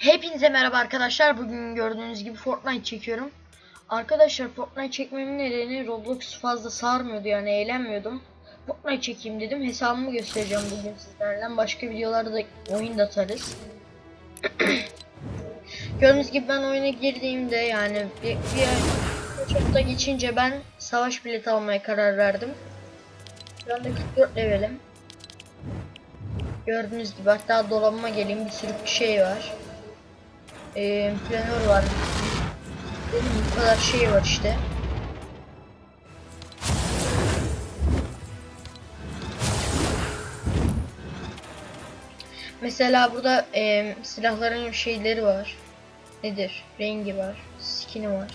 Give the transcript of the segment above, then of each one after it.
Hepinize merhaba arkadaşlar. Bugün gördüğünüz gibi Fortnite çekiyorum. Arkadaşlar Fortnite çekmemin nedeni Roblox fazla sarmıyordu yani eğlenmiyordum. Fortnite çekeyim dedim. Hesabımı göstereceğim bugün sizlerle. Başka videolarda da oyun da atarız. Gördüğünüz gibi ben oyuna girdiğimde yani bir, bir hafta geçince ben savaş bileti almaya karar verdim. Şu anda 44 levelim. Gördüğünüz gibi hatta dolabıma geleyim bir sürü şey var. Ee, planör var. Benim bu kadar şey var işte. Mesela burada e, silahların şeyleri var. Nedir? Rengi var. Skin'i var.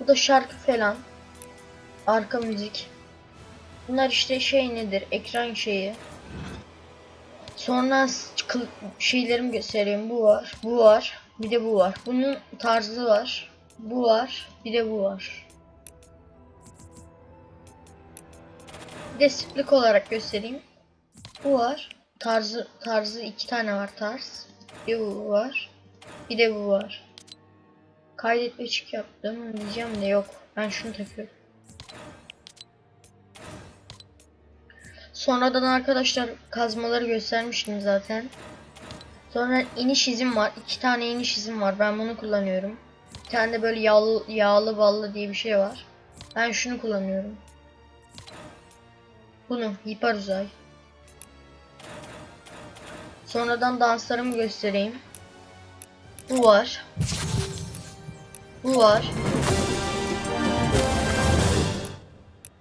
Bu da şarkı falan. Arka müzik. Bunlar işte şey nedir? Ekran şeyi. Sonra şeylerimi göstereyim. Bu var. Bu var. Bir de bu var. Bunun tarzı var. Bu var. Bir de bu var. Bir olarak göstereyim. Bu var. Tarzı tarzı iki tane var tarz. Bir bu var. Bir de bu var. Kaydet ve çık yaptım diyeceğim de yok. Ben şunu takıyorum. Sonradan arkadaşlar kazmaları göstermiştim zaten. Sonra iniş izim var. İki tane iniş izim var. Ben bunu kullanıyorum. Bir tane de böyle yağlı, yağlı ballı diye bir şey var. Ben şunu kullanıyorum. Bunu hiper uzay. Sonradan danslarımı göstereyim. Bu var. Bu var.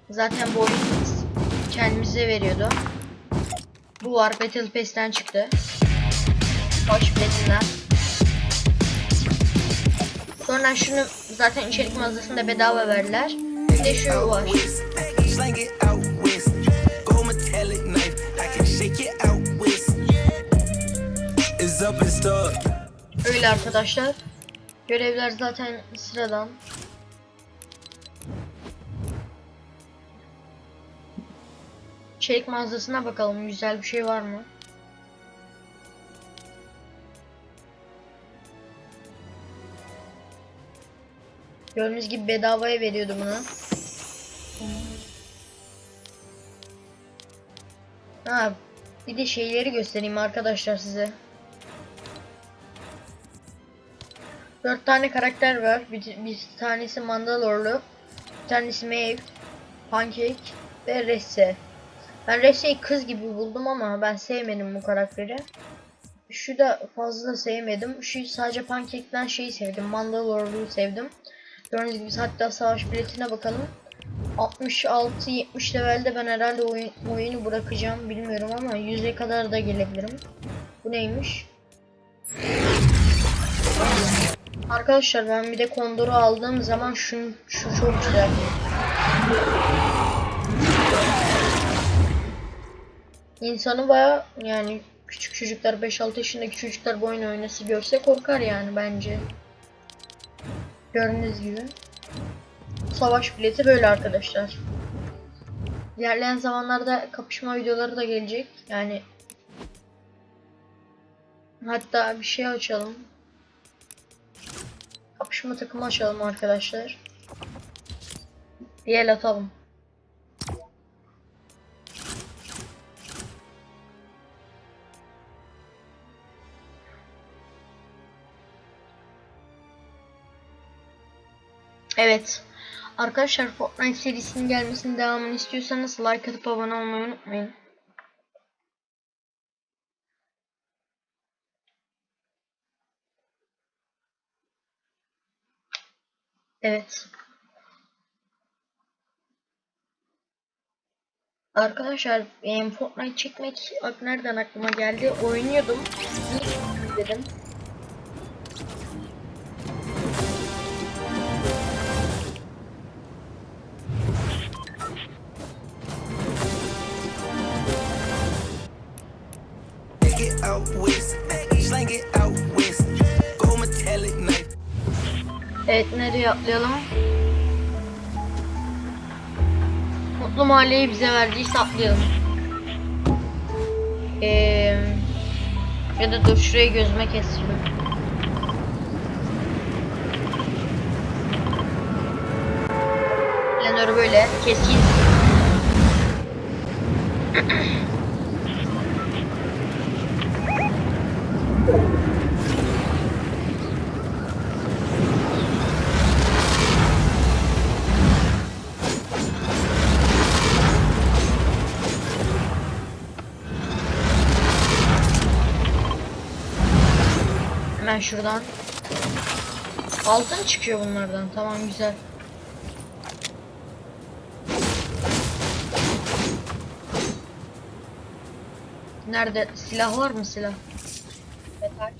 Zaten bu oyun kendimize veriyordu. Bu var Battle Pass'ten çıktı. Hoş biletinden. Sonra şunu zaten içerik mağazasında bedava verdiler. Bir de şu var. Öyle arkadaşlar. Görevler zaten sıradan. İçerik mağazasına bakalım. Güzel bir şey var mı? Gördüğünüz gibi bedavaya veriyordu bunu. Ha, bir de şeyleri göstereyim arkadaşlar size. Dört tane karakter var. Bir, bir tanesi Mandalorlu, bir tanesi Maeve, Pancake ve Resse. Ben Resse'yi kız gibi buldum ama ben sevmedim bu karakteri. Şu da fazla sevmedim. Şu sadece Pancake'den şeyi sevdim. Mandalorlu'yu sevdim. Gördüğünüz gibi hatta savaş biletine bakalım. 66-70 levelde ben herhalde oyun, oyunu bırakacağım bilmiyorum ama 100'e kadar da gelebilirim. Bu neymiş? Arkadaşlar ben bir de kondoru aldığım zaman şu, şu çok güzel. İnsanı baya yani küçük çocuklar 5-6 yaşındaki çocuklar bu oyunu oynası görse korkar yani bence. Gördüğünüz gibi. Savaş bileti böyle arkadaşlar. İlerleyen zamanlarda kapışma videoları da gelecek. Yani hatta bir şey açalım. Kapışma takımı açalım arkadaşlar. El atalım. Evet. Arkadaşlar Fortnite serisinin gelmesinin devamını istiyorsanız like atıp abone olmayı unutmayın. Evet. Arkadaşlar Fortnite çekmek nereden aklıma geldi? Oynuyordum. Dedim. west. Evet nereye atlayalım? Mutlu Mahalleyi bize verdiyse atlayalım. Ee, ya da dur şuraya gözüme kesiyorum. Planörü böyle keseyim. Hemen şuradan. Altın çıkıyor bunlardan. Tamam güzel. Nerede? Silah var mı silah? Metal.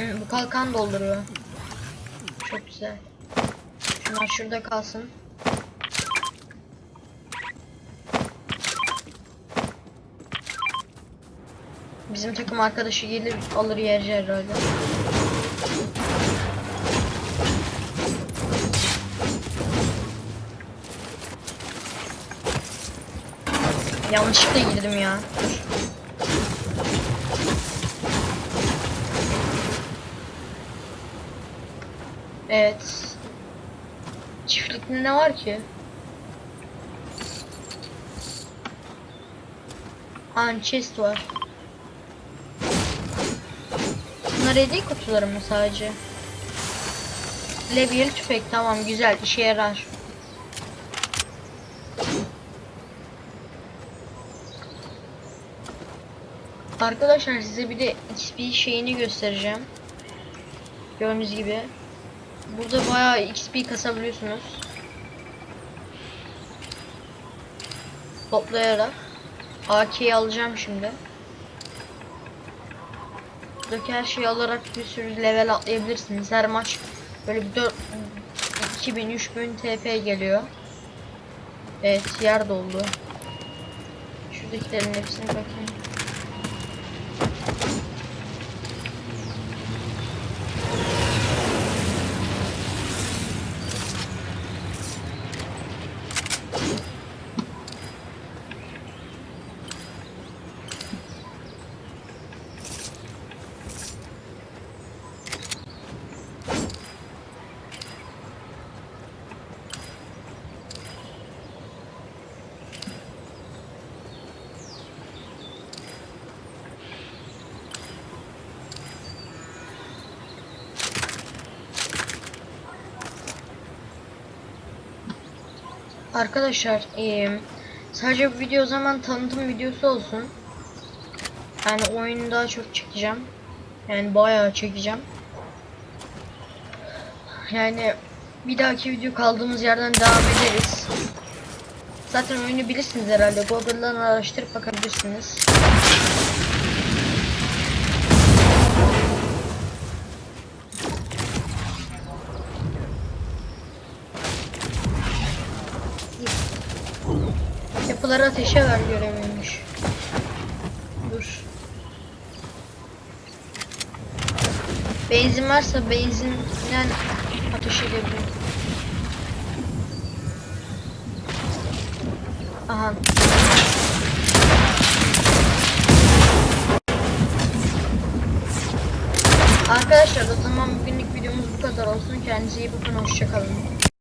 Bu kalkan dolduruyor. Çok güzel. Şunlar şurada kalsın. Bizim takım arkadaşı gelir alır yer herhalde. Yanlışlıkla girdim ya. Dur. Evet. Çiftlikte ne var ki? Ha chest var. Bunlar hediye kutuları mı sadece? Levyeli tüfek tamam güzel işe yarar. Arkadaşlar size bir de XP şeyini göstereceğim. Gördüğünüz gibi. Burada bayağı XP kasabiliyorsunuz. Toplayarak. AK'yi alacağım şimdi. Buradaki her şeyi alarak bir sürü level atlayabilirsiniz. Her maç böyle bir 4 2000 3000 TP geliyor. Evet yer doldu. Şuradakilerin hepsine bakayım. Arkadaşlar eee, sadece bu video zaman tanıtım videosu olsun. Yani oyunu daha çok çekeceğim. Yani bayağı çekeceğim. Yani bir dahaki video kaldığımız yerden devam ederiz. Zaten oyunu bilirsiniz herhalde. Google'dan araştırıp bakabilirsiniz. Yapıları ateşe ver göreviymiş. Dur. Benzin varsa benzinden ateş edebilirim. Aha. Arkadaşlar o zaman bugünlük videomuz bu kadar olsun. Kendinize iyi bakın. Hoşçakalın.